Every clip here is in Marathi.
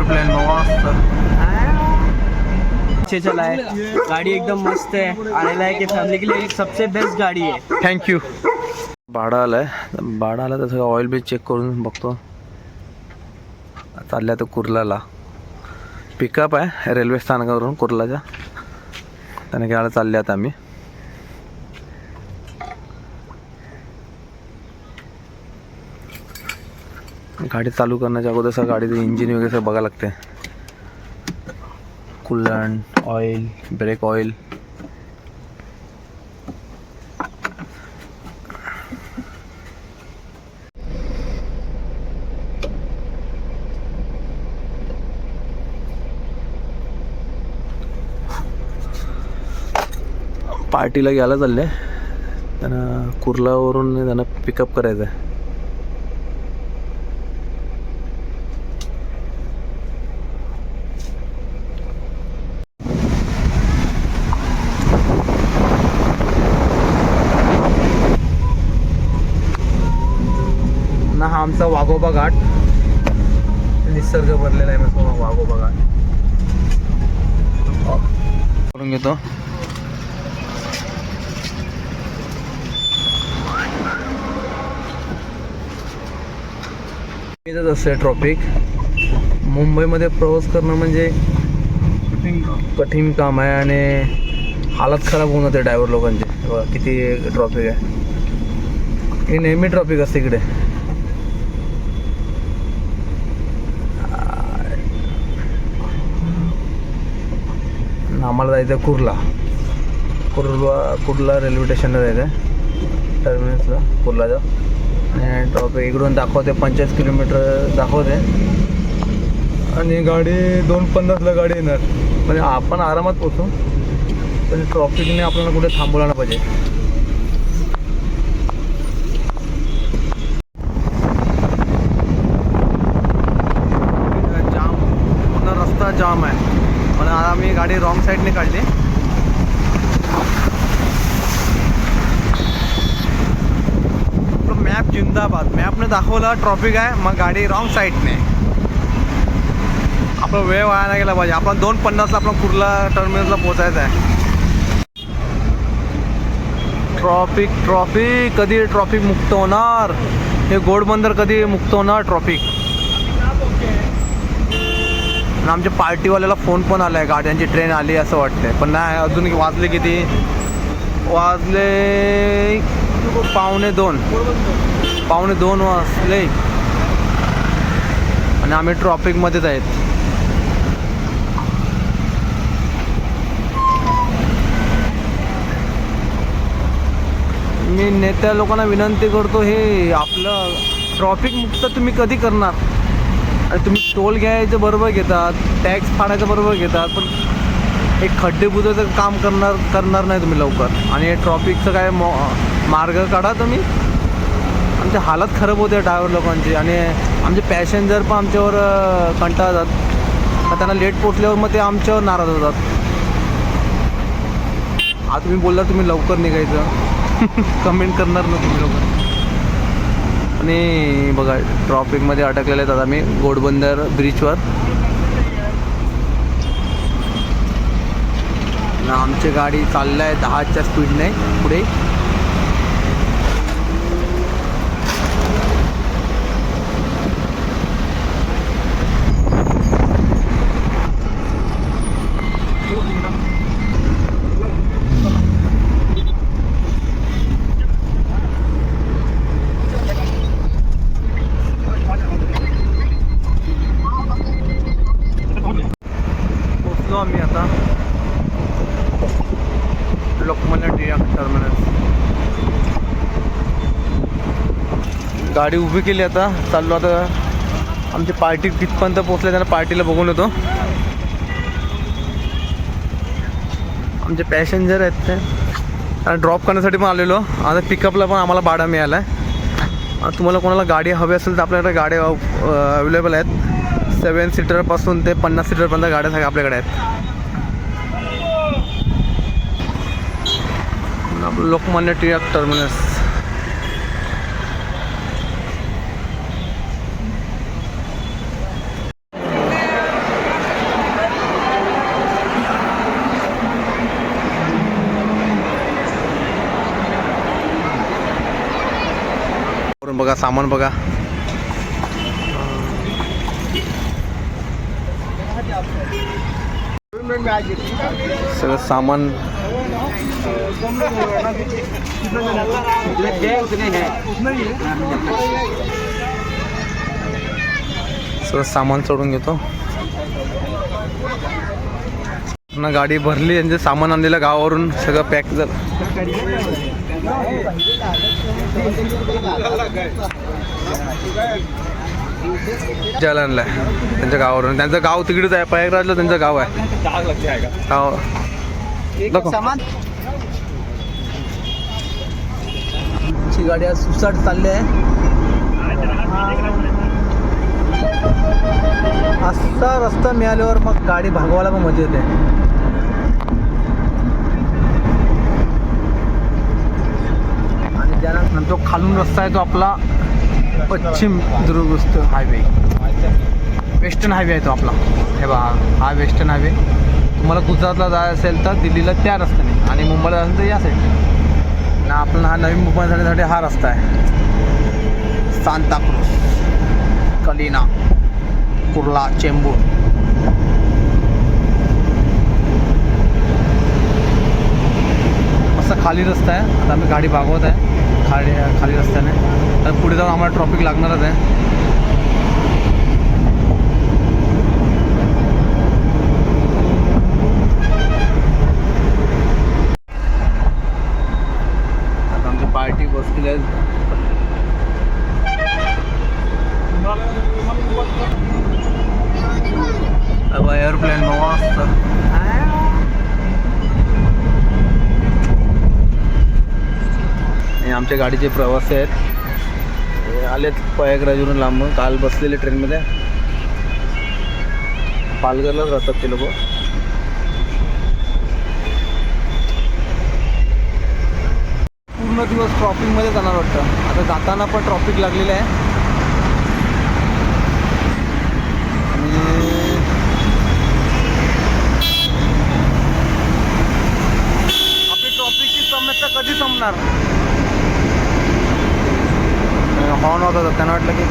एअरप्लेन मस्त. अच्छे चला है। गाड़ी एकदम मस्त है। आने लायक है फैमिली के लिए सबसे बेस्ट गाड़ी है। थँक्यू भाडं आलंय. भाडं आलं तसं ऑइल बी चेक करून बघतो. चालल्या तर कुर्लाला. पिकअप आहे रेल्वे स्थानकावरून कुर्लाच्या. त्याने घ्यायला चालले आता आम्ही. गाडी चालू करण्याच्या अगोदर सर गाडीचं इंजिन वगैरे सर बघायला लागते कुलंट ऑइल ब्रेक ऑइल पार्टीला घ्यायला चालले त्यांना कुर्लावरून त्यांना पिकअप करायचं आहे ना हा आमचा वाघोबा घाट. निसर्ग भरलेला आहे मग वाघोबा घाट. करून घेतो. असते ट्रॉफिक मुंबईमध्ये प्रवास करणं म्हणजे कठीण काम. आहे आणि हालत खराब होऊन जाते ड्रायव्हर लोकांचे. किती ट्रॉफिक आहे. ही नेहमी ट्रॉफिक असते इकडे. आम्हाला जायचं आहे कुर्ला कुर्ला कुर्ला रेल्वे स्टेशनला जायचं आहे टर्मिनसला कुर्लाचा. आणि ट्रॉफिक इकडून दाखवते पंचेचाळीस किलोमीटर दाखवते. आणि गाडी दोन पन्नासला गाडी येणार. म्हणजे आपण आरामात पोचू पण ट्रॉफिकने आपल्याला कुठे थांबवला नाही पाहिजे. जाम रस्ता जाम आहे. आम्ही गाडी रॉंग साईडने काढली. मॅप जिंदाबाद. मॅपने दाखवलं ट्रॉफिक आहे मग गाडी रॉंग साईडने आपला वेळ वाया नाही गेला पाहिजे. आपण दोन पन्नासला आपण कुर्ला टर्मिनसला पोचायचं आहे. ट्रॉफिक ट्रॉफिक कधी ट्रॉफिक मुक्त होणार? हे गोडबंदर कधी मुक्त होणार ट्रॉफिक आणि आमच्या पार्टीवाल्याला फोन पण आला आहे गाड्यांची ट्रेन आली असं वाटतंय. पण नाही अजून वाजले किती? वाजले पावणे दोन. पावणे दोन वाजले. आणि आम्ही ट्रॉफिकमध्येच आहेत. मी नेत्या लोकांना विनंती करतो हे आपलं ट्रॉफिक मुक्त तुम्ही कधी करणार? तुम्ही टोल घ्यायचं बरोबर घेतात टॅक्स फाडायचं बरोबर घेतात पण एक खड्डे बुजायचं काम करणार करणार नाही तुम्ही लवकर. आणि ट्रॉफिकचं काय मो मार्ग काढा तुम्ही. आमची हालत खराब होते ड्रायव्हर लोकांची. आणि आमचे पॅसेंजर पण आमच्यावर कंटाळतात. मग त्यांना लेट पोचल्यावर मग ते आमच्यावर नाराज होतात. आता तुम्ही बोलला तुम्ही लवकर निघायचं. कमेंट करणार ना तुम्ही लवकर आणि बघा ट्रॉफिकमध्ये अडकलेले आहेत. आता मी घोडबंदर ब्रिजवर आमची गाडी चाललं आहे दहाच्या स्पीडने पुढे पोचलो आम्ही आता लोकमान्य टर्मिनस गाडी उभी केली आता. चाललो आता. आमची पार्टी तिथपर्यंत पोचले त्यांना पार्टीला बघून येतो. आमचे पॅसेंजर आहेत ते. ड्रॉप करण्यासाठी पण आलेलो. आता पिकअपला पण आम्हाला भाडा मिळाला आहे तुम्हाला कोणाला गाडी हवी असेल तर आपल्याकडे गाड्या अवेलेबल आहेत. सेवन सीटरपासून ते पन्नास सीटरपर्यंत गाड्या सगळ्या आपल्याकडे आहेत. लोकमान्य टिळक टर्मिनस. बघा सामान बघा. सगळं सामान. सगळं सामान चढून घेतो. पूर्ण गाडी भरली आणि सामान आणलेलं गावावरून सगळं पॅक झालं. ज्याला आहे. त्यांच्या गावावरून. त्यांचं गाव तिकडेच आहे. प्रयागराजला त्यांचं गाव आहे. हो. दाखव. आमची गाडी आज सुसाट चालली आहे. असा रस्ता मिळाल्यावर मग गाडी भागवायला पण मजा येते. आणि ज्याला तो खालून रस्ता आहे तो आपला. पश्चिम दुर्गस्त हायवे. वेस्टर्न हायवे आहे तो आपला. हे बा हा वेस्टर्न हायवे. तुम्हाला गुजरातला जायचं असेल तर दिल्लीला त्या रस्त्याने आणि मुंबईला जायचं तर या साईडने आपला हा नवीन मुंबई जाण्यासाठी हा रस्ता आहे. सांताक्रूज कलिना कुर्ला चेंबूर. असा खाली रस्ता आहे. आता आम्ही गाडी भागवत आहे. खाली खाली रस्त्याने. तर पुढे जाऊन आम्हाला ट्रॉफिक लागणारच आहे आता आमची पार्टी बसलेली आहे अब एअरप्लेन मस्त आणि आमच्या गाडीचे प्रवासी आहेत. आलेत प्रयागराजवरून लांबून. काल बसलेले ट्रेनमध्ये. पालघरलाच राहतात ते लोक. पूर्ण दिवस ट्रॉफिकमध्ये जाणार वाटतं. आता जाताना पण ट्रॉफिक लागलेलं आहे आणि आपली ट्रॉफिकची समस्या कधी संपणार हॉर्न होत. त्यांना वाटलं की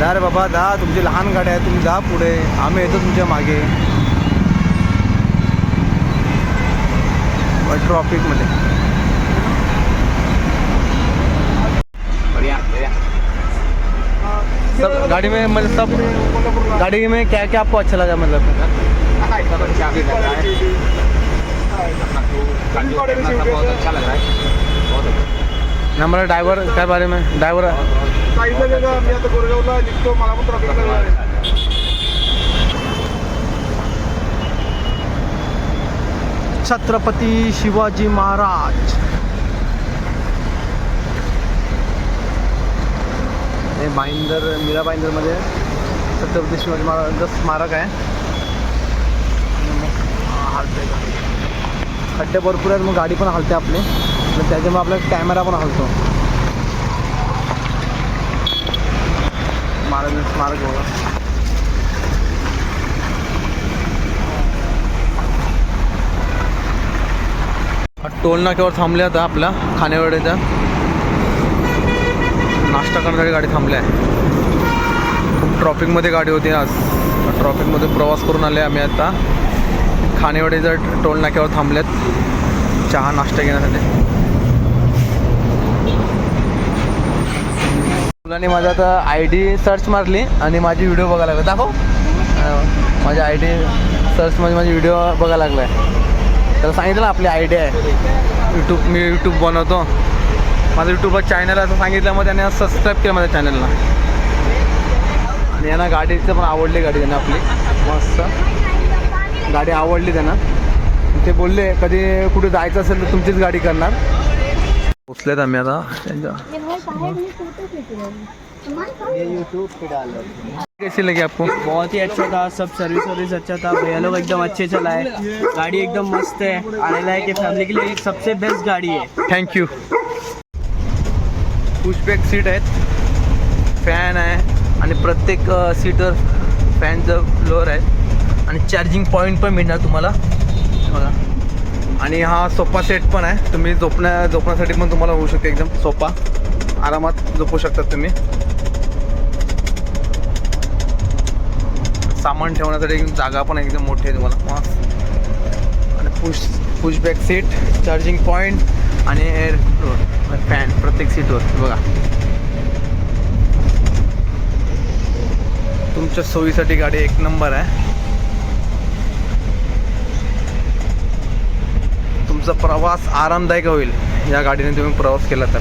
जा रे बाबा जा. तुमची लहान गाडी आहे. तुम्ही जा पुढे. आम्ही येतो तुमच्या मागे. ट्रॉफिकमध्ये सब गाड़ी में मतलब सब गाड़ी में क्या क्या आपको अच्छा लगा मतलब? हमारा ड्राइवर क्या बारे में? सांगितलं त्याचं मी आता गोरेगावला निघतो मला पण ट्रॉफिक छत्रपती शिवाजी महाराज। हे बाईंदर मीरा बाईंदरमध्ये छत्रपती शिवाजी महाराजांचं स्मारक आहे। हलते खड्डे भरपूर आहेत मग गाडी पण हलते आपली. मग त्याच्यामुळे आपला कॅमेरा पण हलतो. महाराजांचं स्मारक बघा टोल नाक्यावर थांबले आता आपल्या खानेवाडीच्या नाश्ता करण्यासाठी गाडी थांबली आहे. खूप ट्रॉफिकमध्ये गाडी होती आज. ट्रॉफिकमध्ये प्रवास करून आले आम्ही आता. खानेवाडीच्या टोल नाक्यावर आहेत चहा नाश्ता घेण्यासाठी. मुलांनी माझा आता आय डी सर्च मारली आणि माझी व्हिडिओ बघायला लागला. दाखव. माझी आय डी सर्चमध्ये माझी व्हिडिओ बघायला लागला आहे. त्याला सांगितलं ना आपली आयडिया आहे. यूट्यूब मी यूट्यूब बनवतो. माझं यूट्यूबवर चॅनल असं सांगितलं मग त्याने सबस्क्राईब केलं माझ्या चॅनलला आणि यांना गाडीचं पण आवडली गाडी त्यांना आपली. मस्त. गाडी आवडली त्यांना. ते बोलले कधी कुठे जायचं असेल तर तुमचीच गाडी करणार. पोचलेत आम्ही आता. त्यांच्या कैसी लगी आपको? बहुत ही अच्छा था सब सर्विस वर्विस अच्छा था। भैया लोग एकदम अच्छे चलाए। गाड़ी एकदम मस्त है। आने लायक है फैमिली के लिए। एक सबसे बेस्ट गाड़ी है। थँक्यू पुशबॅक सीट आहेत. फॅन आहे. आणि प्रत्येक सीटर फॅनचं फ्लोअर आहे. आणि चार्जिंग पॉईंट पण मिळणार तुम्हाला. बघा. आणि हा सोफा सेट पण आहे. तुम्ही झोपण्या झोपण्यासाठी पण तुम्हाला होऊ शकते एकदम सोफा आरामात झोपू शकतात तुम्ही. सामान ठेवण्यासाठी जागा पण एकदम मोठी आहे तुम्हाला. मस्त. आणि push pushback seat charging point आणि एअर फॅन प्रत्येक सीटवर बघा. तुमच्या सोयीसाठी गाडी एक नंबर आहे. तुमचा प्रवास आरामदायक होईल. या गाडीने तुम्ही प्रवास केला तर.